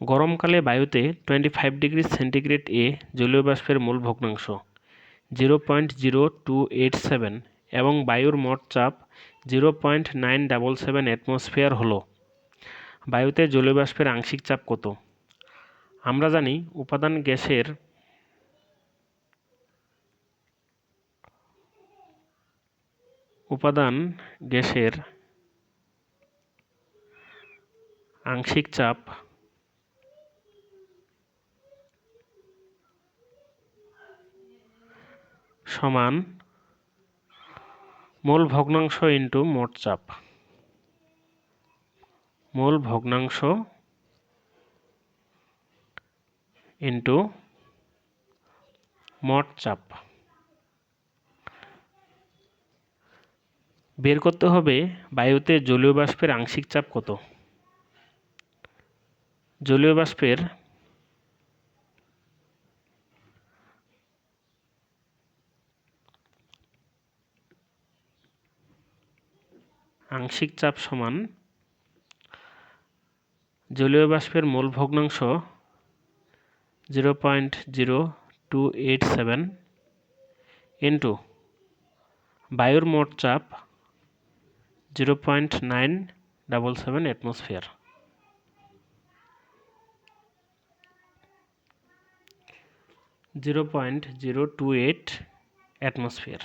গরমকালে বায়ুতে twenty five degree centigrade এ জলীয় বাষ্পের মোল ভগ্নাংশ zero point zero two eight seven এবং বায়ুর মোট চাপ zero point nine double seven atmosphere হলো। বায়ুতে জলীয় বাষ্পের আংশিক চাপ কত? আমরা জানি উপাদান গ্যাসের উপাদান গ্যাসের আংশিক চাপ সমান মোল ভগ্নাংশ ইন্টু মোট চাপ। মোল ভগ্নাংশ ইন্টু মোট চাপ। বের করতে হবে বায়ুতে জলীয় বাষ্পের আংশিক চাপ কত? জলীয় বাষ্পের আংশিক চাপ সমান জলীয় বাষ্পের মোল ভগ্নাংশ zero point zero two eight seven into বায়ুর মোট চাপ zero point nine double seven atmosphere zero point zero two eight atmosphere